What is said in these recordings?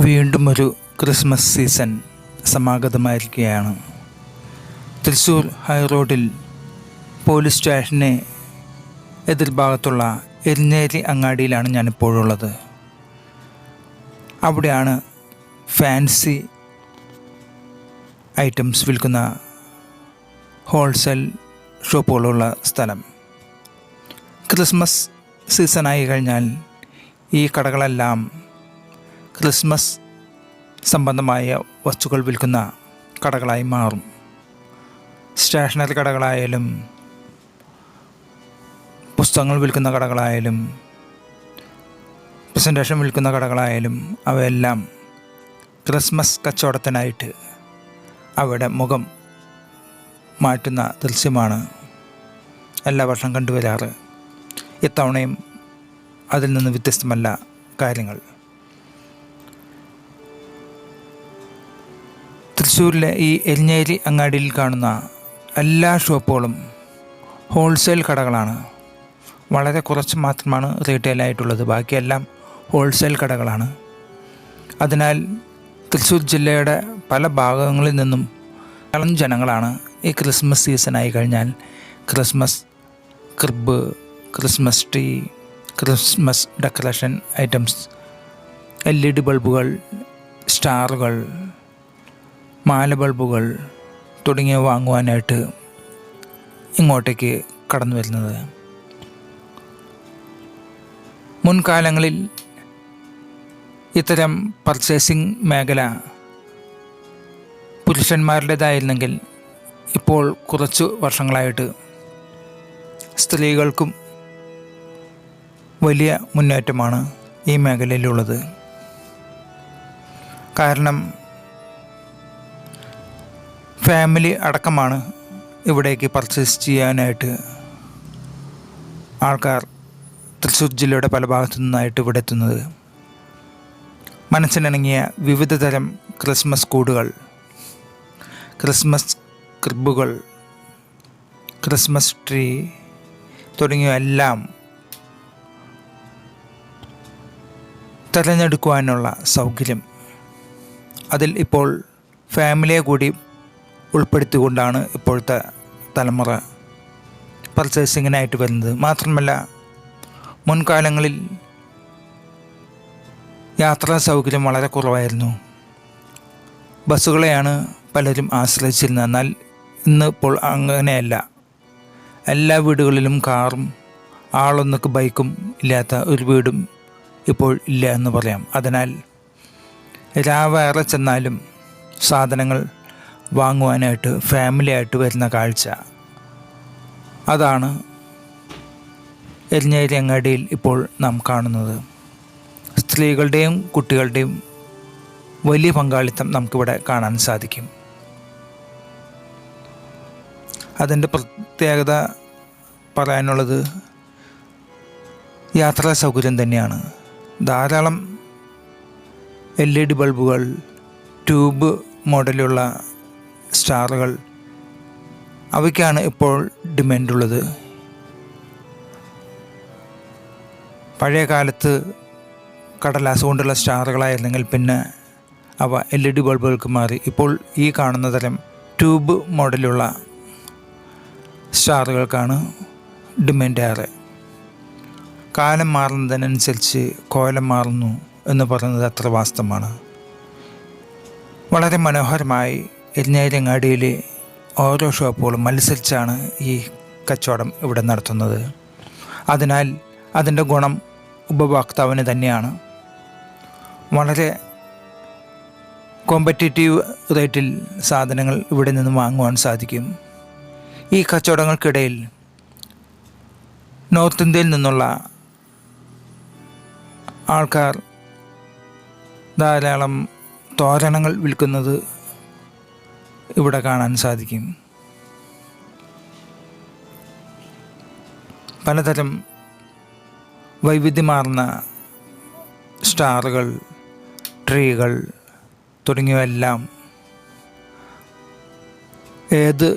വീണ്ടും ഒരു Christmas season സമാഗതമായിരിക്കുകയാണ്. തൃശ്ശൂർ ഹൈറോഡിൽ പോലീസ് സ്റ്റേഷന് എതിർഭാഗത്തുള്ള എരിഞ്ഞേരി അങ്ങാടിയിലാണ് ഞാനിപ്പോഴുള്ളത്. അവിടെയാണ് ഫാൻസി ഐറ്റംസ് വിൽക്കുന്ന ഹോൾസെയിൽ ഷോപ്പുകളുള്ള സ്ഥലം. ക്രിസ്മസ് സീസണായി കഴിഞ്ഞാൽ ഈ കടകളെല്ലാം ക്രിസ്മസ് സംബന്ധമായ വസ്തുക്കൾ വിൽക്കുന്ന കടകളായി മാറും. സ്റ്റേഷനറി കടകളായാലും പുസ്തകങ്ങൾ വിൽക്കുന്ന കടകളായാലും പ്രസന്റേഷൻ വിൽക്കുന്ന കടകളായാലും അവയെല്ലാം ക്രിസ്മസ് കച്ചവടത്തിനായിട്ട് അവയുടെ മുഖം മാറ്റുന്ന ദൃശ്യമാണ് എല്ലാ വർഷം കണ്ടുവരാറ്. ഇത്തവണയും അതിൽ നിന്ന് വ്യത്യസ്തമല്ല കാര്യങ്ങൾ. തൃശ്ശൂരിലെ ഈ എരിഞ്ഞേരി അങ്ങാടിയിൽ കാണുന്ന എല്ലാ ഷോപ്പുകളും ഹോൾസെയിൽ കടകളാണ്. വളരെ കുറച്ച് മാത്രമാണ് റീറ്റെയിലായിട്ടുള്ളത്. ബാക്കിയെല്ലാം ഹോൾസെയിൽ കടകളാണ്. അതിനാൽ തൃശ്ശൂർ ജില്ലയുടെ പല ഭാഗങ്ങളിൽ നിന്നും ധാരാളം ജനങ്ങളാണ് ഈ ക്രിസ്മസ് സീസണായി കഴിഞ്ഞാൽ Christmas crib Christmas tree Christmas decoration items L E D ബൾബുകൾ സ്റ്റാറുകൾ മാല ബൾബുകൾ തുടങ്ങിയവ വാങ്ങുവാനായിട്ട് ഇങ്ങോട്ടേക്ക് കടന്നു വരുന്നത്. മുൻകാലങ്ങളിൽ ഇത്തരം പർച്ചേസിംഗ് മേഖല പുരുഷന്മാരുടേതായിരുന്നെങ്കിൽ ഇപ്പോൾ കുറച്ച് വർഷങ്ങളായിട്ട് സ്ത്രീകൾക്കും വലിയ മുന്നേറ്റമാണ് ഈ മേഖലയിലുള്ളത്. കാരണം ഫാമിലി അടക്കമാണ് ഇവിടേക്ക് പർച്ചേസ് ചെയ്യാനായിട്ട് ആൾക്കാർ തൃശ്ശൂർ ജില്ലയുടെ പല ഭാഗത്തു നിന്നായിട്ട് ഇവിടെ എത്തുന്നത്. മനസ്സിനിണങ്ങിയ വിവിധ തരം ക്രിസ്മസ് കൂടുകൾ ക്രിസ്മസ് ക്രിബുകൾ ക്രിസ്മസ് ട്രീ തുടങ്ങിയ എല്ലാം തിരഞ്ഞെടുക്കുവാനുള്ള സൗകര്യം. അതിൽ ഇപ്പോൾ ഫാമിലിയെ കൂടി ഉൾപ്പെടുത്തിക്കൊണ്ടാണ് ഇപ്പോഴത്തെ തലമുറ പർച്ചേസിങ്ങിനായിട്ട് വരുന്നത്. മാത്രമല്ല മുൻകാലങ്ങളിൽ യാത്രാ സൗകര്യം വളരെ കുറവായിരുന്നു. ബസ്സുകളെയാണ് പലരും ആശ്രയിച്ചിരുന്നത്. എന്നാൽ ഇന്ന് ഇപ്പോൾ അങ്ങനെയല്ല. എല്ലാ വീടുകളിലും കാറും ആളൊന്നൊക്കെ ബൈക്കും ഇല്ലാത്ത ഒരു വീടും ഇപ്പോൾ ഇല്ല എന്ന് പറയാം. അതിനാൽ രാവേറെ ചെന്നാലും സാധനങ്ങൾ വാങ്ങുവാനായിട്ട് ഫാമിലി ആയിട്ട് വരുന്ന കാഴ്ച. അതാണ് എരിഞ്ഞേരി അങ്ങാടിയിൽ ഇപ്പോൾ നാം കാണുന്നത്. സ്ത്രീകളുടെയും കുട്ടികളുടെയും വലിയ പങ്കാളിത്തം നമുക്കിവിടെ കാണാൻ സാധിക്കും. അതിന്റെ പ്രത്യേകത പറയാനുള്ളത് യാത്രാ സൗകര്യം തന്നെയാണ്. ധാരാളം എൽ ഇ ഡി ബൾബുകൾ ട്യൂബ് മോഡലുള്ള സ്റ്റാറുകൾ അവയ്ക്കാണ് ഇപ്പോൾ ഡിമാൻഡുള്ളത്. പഴയ കാലത്ത് കടലാസ് കൊണ്ടുള്ള സ്റ്റാറുകളായിരുന്നെങ്കിൽ പിന്നെ അവ എൽ ഇ ഡി ബൾബുകൾക്ക് മാറി. ഇപ്പോൾ ഈ കാണുന്ന തരം ട്യൂബ് മോഡലുള്ള സ്റ്റാറുകൾക്കാണ് ഡിമാൻഡ് ഏറെ കാലം മാറുന്നതിനനുസരിച്ച് കോലം മാറുന്നു എന്ന് പറയുന്നത് അത്ര വാസ്തവമാണ്. വളരെ മനോഹരമായി എരിഞ്ഞേരങ്ങാടിയിലെ ഓരോ ഷോപ്പുകളും മത്സരിച്ചാണ് ഈ കച്ചവടം ഇവിടെ നടത്തുന്നത്. അതിനാൽ അതിന്റെ ഗുണം ഉപഭോക്താവിന് തന്നെയാണ്. വളരെ കോമ്പറ്റേറ്റീവ് റേറ്റിൽ സാധനങ്ങൾ ഇവിടെ നിന്ന് വാങ്ങുവാൻ സാധിക്കും. ഈ കച്ചവടങ്ങൾക്കിടയിൽ നോർത്ത് ഇന്ത്യയിൽ നിന്നുള്ള ആൾക്കാർ ധാരാളം തോരണങ്ങൾ വിൽക്കുന്നത് ഇവിടെ കാണാൻ സാധിക്കും. പലതരം വൈവിധ്യമാർന്ന സ്റ്റാറുകൾ ട്രീകൾ തുടങ്ങിയവയെല്ലാം ഏത്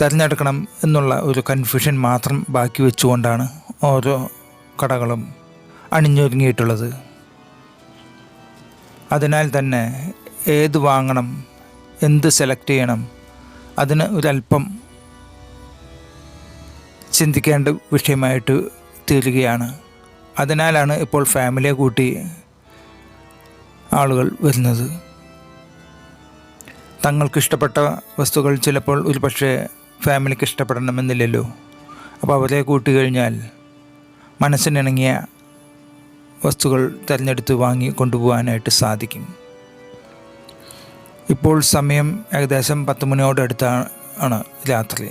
തിരഞ്ഞെടുക്കണം എന്നുള്ള ഒരു കൺഫ്യൂഷൻ മാത്രം ബാക്കി വെച്ചുകൊണ്ടാണ് ഓരോ കടകളും അണിഞ്ഞൊരുങ്ങിയിട്ടുള്ളത്. അതിനാൽ തന്നെ ഏത് വാങ്ങണം എന്ത് സെലക്ട് ചെയ്യണം? അതിന് ഒരല്പം ചിന്തിക്കേണ്ട വിഷയമായിട്ട് തീരുകയാണ്. അതിനാലാണ് ഇപ്പോൾ ഫാമിലിയെ കൂട്ടി ആളുകൾ വരുന്നത്. തങ്ങൾക്കിഷ്ടപ്പെട്ട വസ്തുക്കൾ ചിലപ്പോൾ ഒരു പക്ഷേ ഫാമിലിക്ക് ഇഷ്ടപ്പെടണമെന്നില്ലല്ലോ. അപ്പോൾ അവരെ കൂട്ടി കഴിഞ്ഞാൽ മനസ്സിനിണങ്ങിയ വസ്തുക്കൾ തിരഞ്ഞെടുത്ത് വാങ്ങി കൊണ്ടുപോകാനായിട്ട് സാധിക്കും. ഇപ്പോൾ സമയം ഏകദേശം പത്ത് മണിയോട് അടുത്താണ് രാത്രി.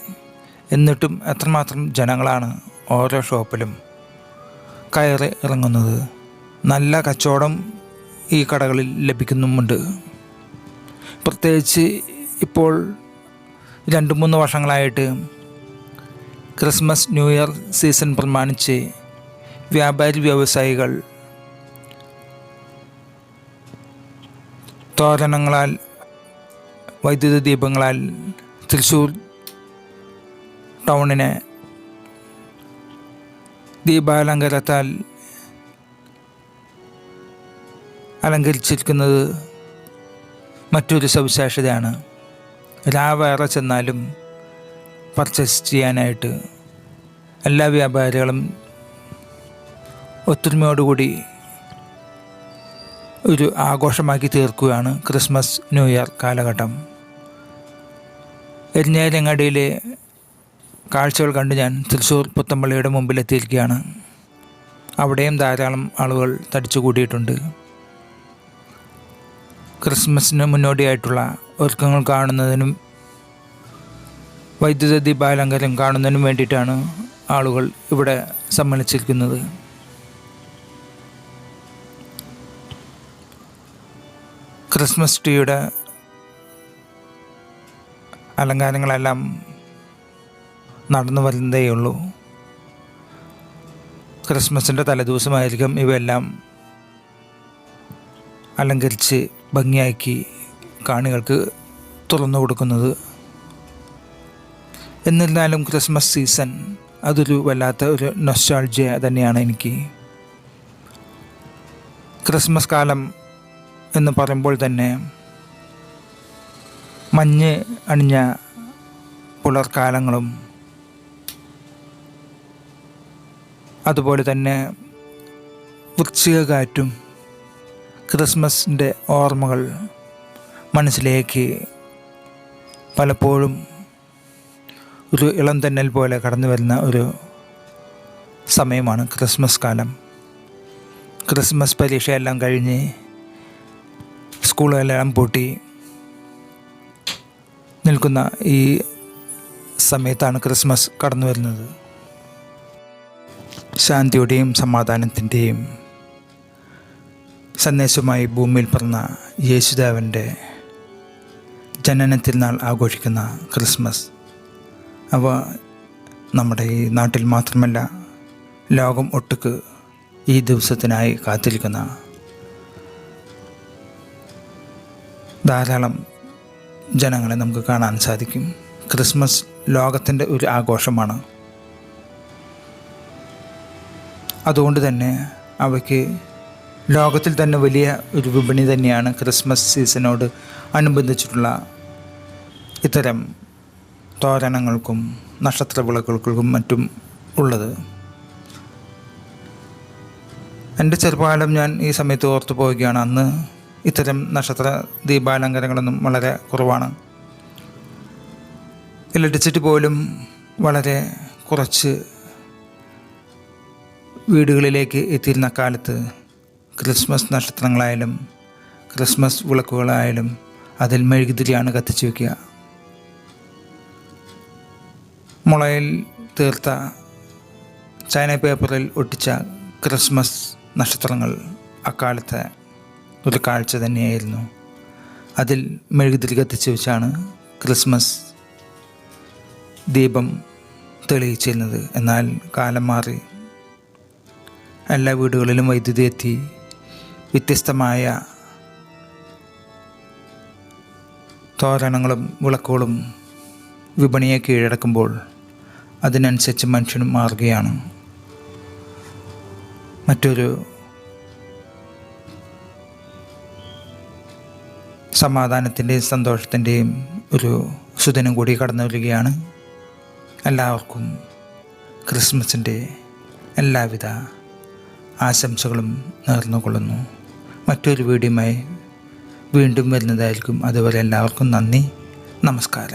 എന്നിട്ടും എത്രമാത്രം ജനങ്ങളാണ് ഓരോ ഷോപ്പിലും കയറി ഇറങ്ങുന്നത്. നല്ല കച്ചവടം ഈ കടകളിൽ ലഭിക്കുന്നുമുണ്ട്. പ്രത്യേകിച്ച് ഇപ്പോൾ രണ്ട് മൂന്ന് വർഷങ്ങളായിട്ട് ക്രിസ്മസ് ന്യൂ ഇയർ സീസൺ പ്രമാണിച്ച് വ്യാപാരി വ്യവസായികൾ തോരണങ്ങളാൽ വൈദ്യുത ദീപങ്ങളാൽ തൃശ്ശൂർ ടൗണിനെ ദീപാലങ്കാരത്താൽ അലങ്കരിച്ചിരിക്കുന്നത് മറ്റൊരു സവിശേഷതയാണ്. രാവേറെ ചെന്നാലും പർച്ചേസ് ചെയ്യാനായിട്ട് എല്ലാ വ്യാപാരികളും ഒത്തൊരുമയോടുകൂടി ഒരു ആഘോഷമാക്കി തീർക്കുകയാണ് ക്രിസ്മസ് ന്യൂ ഇയർ കാലഘട്ടം. എരിഞ്ഞേരങ്ങാടിയിലെ കാഴ്ചകൾ കണ്ട് ഞാൻ തൃശ്ശൂർ പുത്തമ്പള്ളിയുടെ മുമ്പിലെത്തിയിരിക്കുകയാണ്. അവിടെയും ധാരാളം ആളുകൾ തടിച്ചു കൂടിയിട്ടുണ്ട് ക്രിസ്മസിന് മുന്നോടിയായിട്ടുള്ള ഒരുക്കങ്ങൾ കാണുന്നതിനും വൈദ്യുത ദീപാലങ്കാരം കാണുന്നതിനും വേണ്ടിയിട്ടാണ് ആളുകൾ ഇവിടെ സമ്മേളിച്ചിരിക്കുന്നത്. ക്രിസ്മസ് ട്രീയുടെ അലങ്കാരങ്ങളെല്ലാം നടന്നു വരുന്നതേയുള്ളൂ. ക്രിസ്മസിന്റെ തലേദിവസമായിരിക്കും ഇവയെല്ലാം അലങ്കരിച്ച് ഭംഗിയാക്കി കാണികൾക്ക് തുറന്നു കൊടുക്കുന്നത്. എന്നിരുന്നാലും ക്രിസ്മസ് സീസൺ അതൊരു വല്ലാത്ത ഒരു നൊസ്റ്റാൾജിയ തന്നെയാണ് എനിക്ക്. ക്രിസ്മസ് കാലം എന്ന് പറയുമ്പോൾ തന്നെ മഞ്ഞ് അണിഞ്ഞ പുലർക്കാലങ്ങളും അതുപോലെ തന്നെ വൃശ്ചിക കാറ്റും ക്രിസ്മസിന്റെ ഓർമ്മകൾ മനസ്സിലേക്ക് പലപ്പോഴും ഒരു ഇളം തന്നൽ പോലെ കടന്നു വരുന്ന ഒരു സമയമാണ് ക്രിസ്മസ് കാലം. ക്രിസ്മസ് പരീക്ഷയെല്ലാം കഴിഞ്ഞ് സ്കൂളുകളെല്ലാം പൂട്ടി നിൽക്കുന്ന ഈ സമയത്താണ് ക്രിസ്മസ് കടന്നു വരുന്നത്. ശാന്തിയുടെയും സമാധാനത്തിന്റെയും സന്ദേശമായി ഭൂമിയിൽ പിറന്ന യേശുദേവന്റെ ജനനത്തിൽ തിരുനാൾ ആഘോഷിക്കുന്ന ക്രിസ്മസ് അവ നമ്മുടെ ഈ നാട്ടിൽ മാത്രമല്ല ലോകം ഒട്ടുക്ക് ഈ ദിവസത്തിനായി കാത്തിരിക്കുന്ന ധാരാളം ജനങ്ങളെ നമുക്ക് കാണാൻ സാധിക്കും. ക്രിസ്മസ് ലോകത്തിന്റെ ഒരു ആഘോഷമാണ്. അതുകൊണ്ട് തന്നെ അവയ്ക്ക് ലോകത്തിൽ തന്നെ വലിയ ഒരു വിപണി തന്നെയാണ് ക്രിസ്മസ് സീസണോട് അനുബന്ധിച്ചിട്ടുള്ള ഇത്തരം തോരണങ്ങൾക്കും നക്ഷത്ര വിളകൾക്കും മറ്റും ഉള്ളത്. എന്റെ ചെറുപ്പകാലം ഞാൻ ഈ സമയത്ത് ഓർത്തു പോവുകയാണ് അന്ന് ഇത്തരം നക്ഷത്ര ദീപാലങ്കാരങ്ങളൊന്നും വളരെ കുറവാണ്. ഇലക്ട്രിസിറ്റി പോലും വളരെ കുറച്ച് വീടുകളിലേക്ക് എത്തിയിരുന്ന കാലത്ത് ക്രിസ്മസ് നക്ഷത്രങ്ങളായാലും ക്രിസ്മസ് വിളക്കുകളായാലും അതിൽ മെഴുകുതിരിയാണ് കത്തിച്ചു വയ്ക്കുക മുളയിൽ തീർത്ത ചൈന പേപ്പറിൽ ഒട്ടിച്ച ക്രിസ്മസ് നക്ഷത്രങ്ങൾ അക്കാലത്തെ ഒരു കാഴ്ച തന്നെയായിരുന്നു. അതിൽ മെഴുകുതിരി കത്തിച്ച് വെച്ചാണ് ക്രിസ്മസ് ദീപം തെളിയിച്ചിരുന്നത്. എന്നാൽ കാലം മാറി. എല്ലാ വീടുകളിലും വൈദ്യുതി എത്തി. വ്യത്യസ്തമായ തോരണങ്ങളും വിളക്കുകളും വിപണിയെ കീഴടക്കുമ്പോൾ അതിനനുസരിച്ച് മനുഷ്യനും മാറുകയാണ്. മറ്റൊരു സമാധാനത്തിന്റെയും സന്തോഷത്തിന്റെയും ഒരു സുദിനം കൂടി കടന്നു വരികയാണ്. എല്ലാവർക്കും ക്രിസ്മസിന്റെ എല്ലാവിധ ആശംസകളും നേർന്നുകൊള്ളുന്നു. മറ്റൊരു വീഡിയോയുമായി വീണ്ടും വരുന്നതായിരിക്കും. അതുപോലെ എല്ലാവർക്കും നന്ദി. നമസ്കാരം.